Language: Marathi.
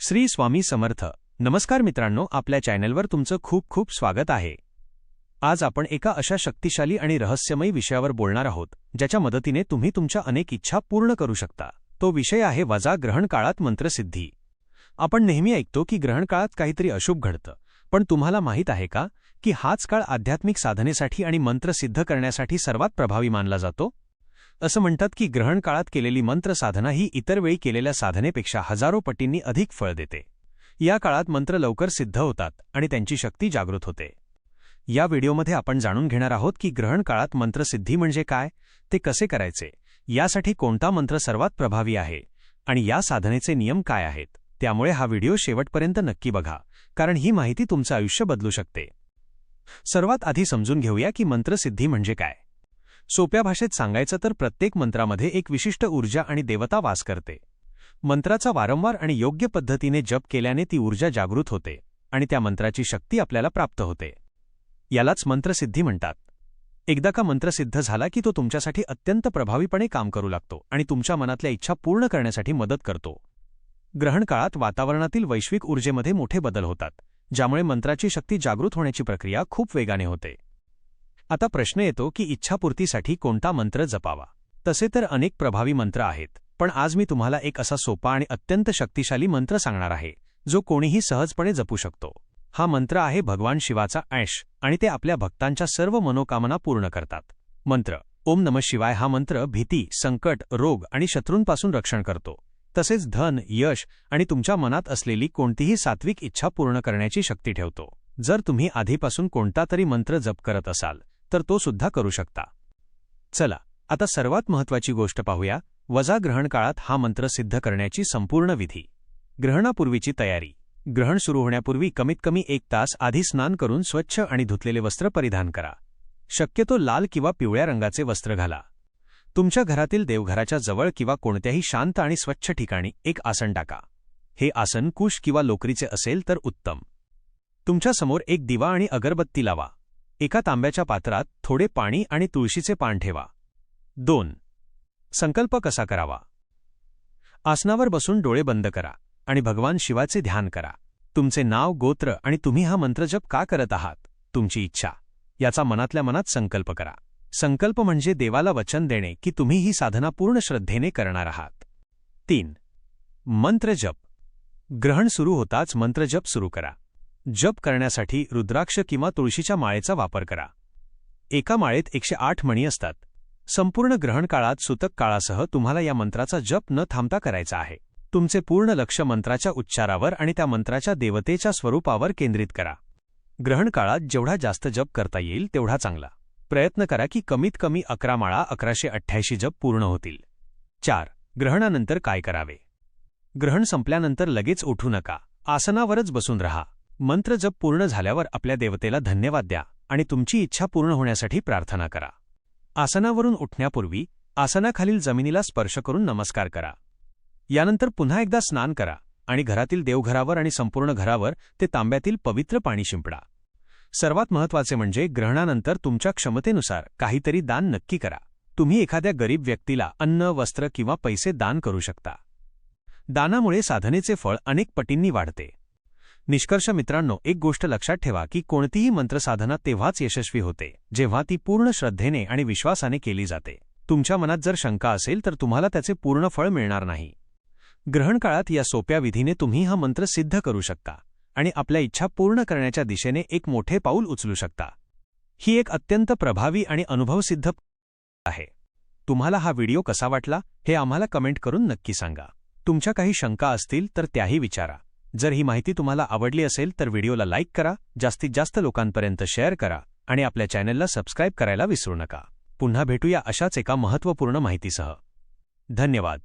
श्री स्वामी समर्थ. नमस्कार मित्रांनो आपल्या चॅनलवर तुमचं खूप खूप स्वागत आहे. आज आपण एका अशा शक्तिशाली आणि रहस्यमयी विषयावर बोलणार आहोत ज्याच्या मदतीने तुम्ही तुमच्या अनेक इच्छा पूर्ण करू शकता. तो विषय आहे वजा ग्रहण काळात मंत्रसिद्धी. आपण नेहमी ऐकतो की ग्रहण काळात काहीतरी अशुभ घडतं पण तुम्हाला माहीत आहे का की हाच काळ आध्यात्मिक साधनेसाठी आणि मंत्र सिद्ध करण्यासाठी सर्वात प्रभावी मानला जातो? असं म्हणतात की ग्रहण काळात केलेली मंत्र साधना ही इतर वेळी केलेल्या साधनेपेक्षा हजारो पटींनी अधिक फळ देते. या काळात मंत्र लवकर सिद्ध होतात आणि त्यांची शक्ती जागृत होते. या व्हिडिओमध्ये आपण जाणून घेणार आहोत की ग्रहण काळात मंत्रसिद्धी म्हणजे काय ते कसे करायचे यासाठी कोणता मंत्र सर्वात प्रभावी आहे आणि या साधनेचे नियम काय आहेत त्यामुळे हा व्हिडिओ शेवटपर्यंत नक्की बघा कारण ही माहिती तुमचं आयुष्य बदलू शकते. सर्वात आधी समजून घेऊया की मंत्रसिद्धी म्हणजे काय. सोप्या भाषेत सांगायचं तर प्रत्येक मंत्रामध्ये एक विशिष्ट ऊर्जा आणि देवता वास करते. मंत्राचा वारंवार आणि योग्य पद्धतीने जप केल्याने ती ऊर्जा जागृत होते आणि त्या मंत्राची शक्ती आपल्याला प्राप्त होते. यालाच मंत्रसिद्धी म्हणतात. एकदा का मंत्रसिद्ध झाला की तो तुमच्यासाठी अत्यंत प्रभावीपणे काम करू लागतो आणि तुमच्या मनातल्या इच्छा पूर्ण करण्यासाठी मदत करतो. ग्रहण काळात वातावरणातील वैश्विक ऊर्जेमध्ये मोठे बदल होतात ज्यामुळे मंत्राची शक्ती जागृत होण्याची प्रक्रिया खूप वेगाने होते. आता प्रश्न येतो की इच्छापूर्तीसाठी कोणता मंत्र जपावा. तसे तर अनेक प्रभावी मंत्र आहेत पण आज मी तुम्हाला एक असा सोपा आणि अत्यंत शक्तिशाली मंत्र सांगणार आहे जो कोणीही सहजपणे जपू शकतो. हा मंत्र आहे भगवान शिवाचा ऐश आणि ते आपल्या भक्तांच्या सर्व मनोकामना पूर्ण करतात. मंत्र ओम नम शिवाय हा मंत्र भीती संकट रोग आणि शत्रूंपासून रक्षण करतो. तसेच धन यश आणि तुमच्या मनात असलेली कोणतीही सात्विक इच्छा पूर्ण करण्याची शक्ती ठेवतो. जर तुम्ही आधीपासून कोणता तरी मंत्र जप करत असाल तर तो सुद्धा करू शकता. चला आता सर्वात महत्वाची गोष्ट पाहूया वजा ग्रहण काळात हा मंत्र सिद्ध करण्याची संपूर्ण विधी. ग्रहणापूर्वीची तयारी. ग्रहण सुरू होण्यापूर्वी कमीत कमी एक तास आधी स्नान करून स्वच्छ आणि धुतलेले वस्त्र परिधान करा. शक्यतो लाल किंवा पिवळ्या रंगाचे वस्त्र घाला. तुमच्या घरातील देवघराच्या जवळ किंवा कोणत्याही शांत आणि स्वच्छ ठिकाणी एक आसन टाका. हे आसन कुश किंवा लोकरीचे असेल तर उत्तम. तुमच्यासमोर एक दिवा आणि अगरबत्ती लावा. एका तांब्याच्या पात्रात थोडे पाणी आणि तुळशीचे पान ठेवा. दोन. संकल्प कसा करावा? आसनावर बसून डोळे बंद करा आणि भगवान शिवाचे ध्यान करा. तुमचे नाव गोत्र आणि तुम्ही हा मंत्रजप का करत आहात? तुमची इच्छा. याचा मनातल्या मनात संकल्प करा. संकल्प म्हणजे देवाला वचन देणे की तुम्ही ही साधना पूर्ण श्रद्धेने करणार आहात. तीन. मंत्रजप ग्रहण सुरू होताच मंत्रजप सुरू करा. जप करण्यासाठी रुद्राक्ष किंवा तुळशीच्या माळेचा वापर करा. एका माळेत एकशे आठ मणी असतात. संपूर्ण ग्रहण काळात सुतक काळासह तुम्हाला या मंत्राचा जप न थांबता करायचा आहे. तुमचे पूर्ण लक्ष मंत्राच्या उच्चारावर आणि त्या मंत्राच्या देवतेच्या स्वरूपावर केंद्रित करा. ग्रहण काळात जेवढा जास्त जप करता येईल तेवढा चांगला. प्रयत्न करा की कमीत कमी अकरा माळा अकराशे अठ्ठ्याऐंशी जप पूर्ण होतील. चार. ग्रहणानंतर काय करावे? ग्रहण संपल्यानंतर लगेच उठू नका. आसनावरच बसून रहा. मंत्र जप पूर्ण झाल्यावर आपल्या देवतेला धन्यवाद द्या आणि तुमची इच्छा पूर्ण होण्यासाठी प्रार्थना करा. आसनावरून उठण्यापूर्वी आसनाखालील जमिनीला स्पर्श करून नमस्कार करा. यानंतर पुन्हा एकदा स्नान करा आणि घरातील देवघरावर आणि संपूर्ण घरावर ते तांब्यातील पवित्र पाणी शिंपडा. सर्वात महत्त्वाचे म्हणजे ग्रहणानंतर तुमच्या क्षमतेनुसार काहीतरी दान नक्की करा. तुम्ही एखाद्या गरीब व्यक्तीला अन्न वस्त्र किंवा पैसे दान करू शकता. दानामुळे साधनेचे फळ अनेक पटींनी वाढते. निष्कर्ष मित्रांनो एक गोष्ट लक्षात ठेवा की कोणतीही मंत्रसाधना तेव्हाच यशस्वी होते जेव्हा ती पूर्ण श्रद्धेने आणि विश्वासाने केली जाते. तुमच्या मनात जर शंका असेल तर तुम्हाला त्याचे पूर्ण फळ मिळणार नाही. ग्रहण काळात या सोप्या विधीने तुम्ही हा मंत्र सिद्ध करू शकता आणि आपल्या इच्छा पूर्ण करण्याच्या दिशेने एक मोठे पाऊल उचलू शकता. ही एक अत्यंत प्रभावी आणि अनुभवसिद्ध आहे. तुम्हाला हा व्हिडिओ कसा वाटला हे आम्हाला कमेंट करून नक्की सांगा. तुमच्या काही शंका असतील तर त्याही विचारा. जर ही माहिती तुम्हाला आवडली असेल तर व्हिडिओला लाईक करा जास्तीत जास्त लोकांपर्यंत शेअर करा आणि आपल्या चॅनलला सबस्क्राईब करायला विसरू नका. पुन्हा भेटूया अशाच एका महत्त्वपूर्ण माहितीसह. धन्यवाद.